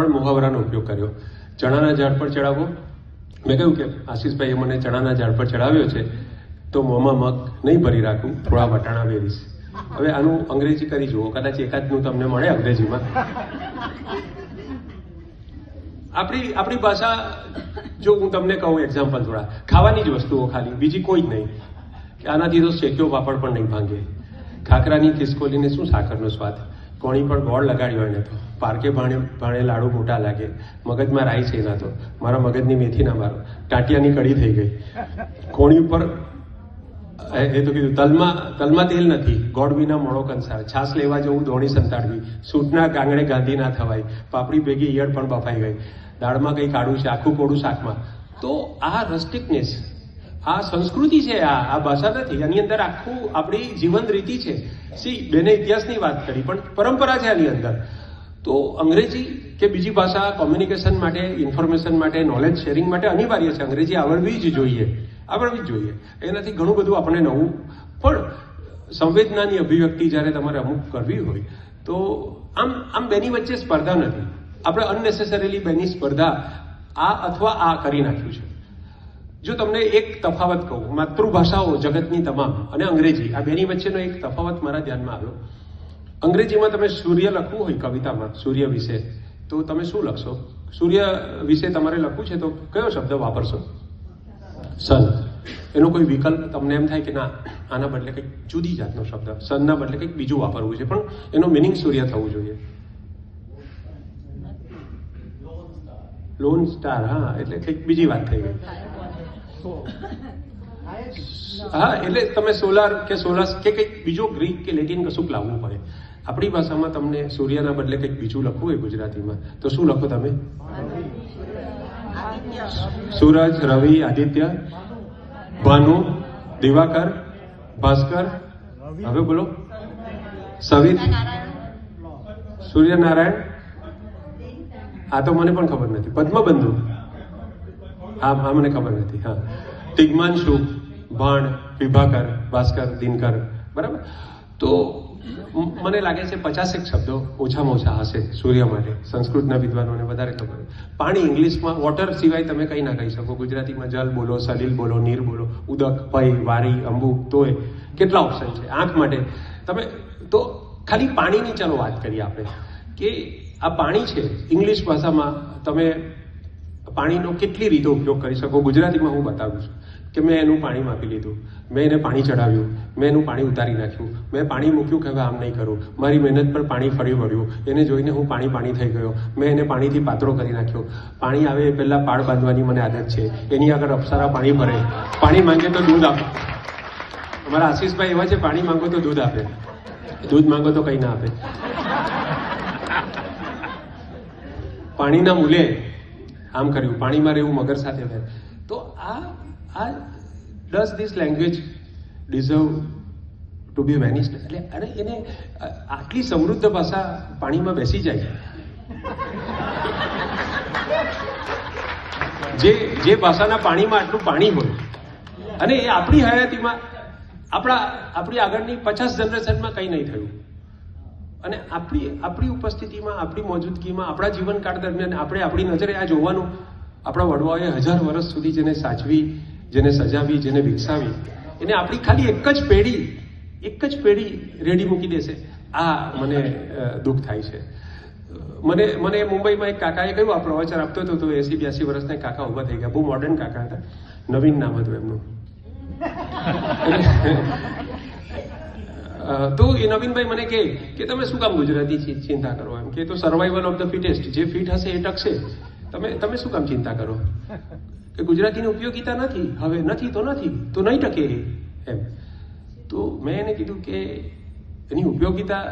ત્રણ મુહાવરાનો ઉપયોગ કર્યો. ચણાના ઝાડ પર ચડાવવો મેં કહ્યું કે આશીષભાઈએ મને ચણાના ઝાડ પર ચડાવ્યો છે, તો મોંમાં મગ નહીં ભરી રાખું, થોડા વટાણા વેરીશ. હવે આનું અંગ્રેજી કરી જુઓ. કદાચ એકાદનું તમને મળે અંગ્રેજીમાં. આપણી આપણી ભાષા, જો હું તમને કહું એક્ઝામ્પલ થોડા. ખાવાની જ વસ્તુઓ ખાલી, બીજી કોઈ જ નહીં. કે આનાથી તો શેક્યો પાપડ પણ નહીં ભાંગે. ખાખરાની ખિસકોલીને શું સાકરનો સ્વાદ? કોણી પણ ગોળ લગાડ્યો એને તો પારકે ભાણે ભાણે લાડુ મોટા લાગે. મગજમાં રાઈ છે એના તો. મારા મગજની મેથી ના મારો. ટાંટિયાની કડી થઈ ગઈ. કોણી ઉપર, એ તો કીધું, તલમાં તલમાં તેલ નથી. ગોળ વિના મોળો કંસાર. છાસ લેવા જવું ધોણી સંતાડવી. સૂટના કાંગણે ગાંધી ના થવાય. પાપડી ભેગી ઈયળ પણ બફાઈ ગઈ. દાળમાં કંઈ કાઢું છે? આખું કોડું શાકમાં. તો આ રસ્ટિકનેસ આ સંસ્કૃતિ છે, આ આ ભાષા નથી. આની અંદર આખું આપણી જીવન રીતિ છે. સી, બેને ઇતિહાસની વાત કરી, પણ પરંપરા છે આની અંદર. તો અંગ્રેજી કે બીજી ભાષા કોમ્યુનિકેશન માટે ઇન્ફોર્મેશન માટે નોલેજ શેરિંગ માટે અનિવાર્ય છે. અંગ્રેજી આવડવી જ જોઈએ. આવડવી જ જોઈએ. એનાથી ઘણું બધું આપણને નવું. પણ સંવેદનાની અભિવ્યક્તિ જ્યારે તમારે અમુક કરવી હોય, તો આમ આમ બેની વચ્ચે સ્પર્ધા નથી. આપણે અનનેસેસરીલી બેની સ્પર્ધા આ અથવા આ કરી નાખ્યું છે. જો તમને એક તફાવત કહું, માતૃભાષાઓ જગતની તમામ, અને અંગ્રેજી, આ બેની વચ્ચેનો એક તફાવત મારા ધ્યાનમાં આવ્યો. અંગ્રેજીમાં તમે સૂર્ય લખવું હોય કવિતામાં, સૂર્ય વિશે, તો તમે શું લખશો? સૂર્ય વિશે તમારે લખવું છે તો કયો શબ્દ વાપરશો? સન. એનો કોઈ વિકલ્પ તમને એમ થાય કે ના, આના બદલે કંઈક જુદી જાતનો શબ્દ, સનના બદલે કંઈક બીજું વાપરવું છે, પણ એનો મિનિંગ સૂર્ય થવું જોઈએ. લોન સ્ટાર હા, એટલે કંઈક બીજી વાત થઈ ગઈ. હા એટલે તમે સોલાર કે સોલાસ કે કંઈક બીજો ગ્રીક કે લેટિન કશુંક લાવવું પડે. આપણી ભાષામાં તમને સૂર્યના બદલે કંઈક બીજું લખવું હોય ગુજરાતીમાં તો શું લખો તમે? સૂરજ રવિ આદિત્ય ભાનુ દિવાકર ભાસ્કર. હવે બોલો. સવિત. સૂર્યનારાયણ? આ તો મને પણ ખબર નથી. પદ્મબંધુ. હા હા મને ખબર નથી, હા. તિગ્માંશુ ભાણ વિભાકર, ભાસ્કર, દિનકર, બરાબર? તો મને લાગે છે પચાસેક શબ્દો ઓછામાં ઓછા હશે સૂર્ય માટે. સંસ્કૃતના વિદ્વાનોને વધારે ખબર. પાણી ઇંગ્લિશમાં વોટર સિવાય તમે કંઈ ના કહી શકો. ગુજરાતીમાં જલ બોલો, સલીલ બોલો, નીર બોલો, ઉદક, ભય, વારી, અંબુ, તોય કેટલા ઓપ્શન છે? આંખ માટે. તમે, તો ખાલી પાણીની ચાલો વાત કરીએ આપણે. કે આ પાણી છે, ઇંગ્લિશ ભાષામાં તમે પાણીનો કેટલી રીતે ઉપયોગ કરી શકો? ગુજરાતીમાં હું બતાવું છું કે મેં એનું પાણી માપી લીધું, મેં એને પાણી ચડાવ્યું મેં એનું પાણી ઉતારી નાખ્યું, મેં પાણી મૂક્યું કે હવે આમ નહીં કરું, મારી મહેનત પર પાણી ફરી વળ્યું, એને જોઈને હું પાણી પાણી થઈ ગયો, મેં એને પાણીથી પાત્રો કરી નાખ્યો. પાણી આવે એ પહેલાં પાળ બાંધવાની મને આદત છે, એની આગળ અપ્સરા પાણી ભરે. પાણી માંગે તો દૂધ આપે. અમારા આશીષભાઈ એવા છે, પાણી માંગો તો દૂધ આપે. દૂધ માંગો તો કંઈ ના આપે. પાણીના મૂલે આમ કર્યું, પાણીમાં રહેવું, મગર સાથે રહે તો આ આ does this language deserve to be vanished એટલે, અરે એને આટલી સમૃદ્ધ ભાષા પાણીમાં બેસી જાય. જે જે ભાષાના પાણીમાં આટલું પાણી હોય, અને એ આપણી હયાતીમાં, આપણા, આપણી આગળની પચાસ જનરેશનમાં કંઈ નહીં થયું. અને આપણી આપણી ઉપસ્થિતિમાં આપણી મોજૂદગીમાં આપણા જીવનકાળ દરમિયાન આપણે આપણી નજરે આ જોવાનું. આપણા વડવાઓએ હજાર વર્ષ સુધી જેને સાચવી જેને સજાવી જેને વિકસાવી એને આપણી ખાલી એક જ પેઢી એક જ પેઢી રેડી મૂકી દેશે. આ મને દુઃખ થાય છે. મને મને મુંબઈમાં એક કાકાએ કહ્યું આ પ્રવચન આપતો હતો તો એસી બ્યાસી વર્ષના કાકા ઊભા થઈ ગયા. બહુ મોડર્ન કાકા હતા. નવીન નામ હતું એમનું. તો એ નવીનભાઈ મને કહે કે તમે શું કામ ગુજરાતી ચિંતા કરો એમ? કે તો સર્વાઈવલ ઓફ ધ ફિટેસ્ટ જે ફિટ હશે એ ટકશે. તમે તમે શું કામ ચિંતા કરો? કે ગુજરાતીની ઉપયોગિતા નથી, હવે નથી તો નથી, તો નહીં ટકે એમ. તો મેં એને કીધું કે એની ઉપયોગિતા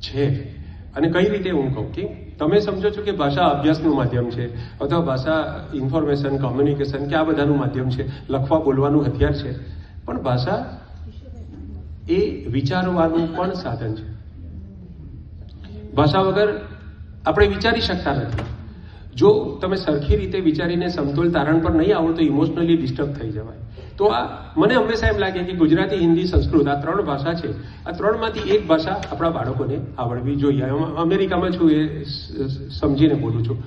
છે. અને કઈ રીતે હું કહું, કે તમે સમજો છો કે ભાષા અભ્યાસનું માધ્યમ છે, અથવા ભાષા ઇન્ફોર્મેશન કોમ્યુનિકેશન કે આ બધાનું માધ્યમ છે, લખવા, બોલવાનું હથિયાર છે. પણ ભાષા એ વિચારવાનું પણ સાધન છે. ભાષા વગર આપણે વિચારી શકતા નથી. જો તમે સરખી રીતે વિચારીને સમતોલ તારણ પર નહીં આવો તો ઇમોશનલી ડિસ્ટર્બ થઈ જવાય. તો આ મને હંમેશા એમ લાગે કે ગુજરાતી, હિન્દી, સંસ્કૃત આ ત્રણ ભાષા છે. આ ત્રણમાંથી એક ભાષા આપણા બાળકોને આવડવી જોઈએ. અમ- અમેરિકામાં છું એ સમજીને બોલું છું.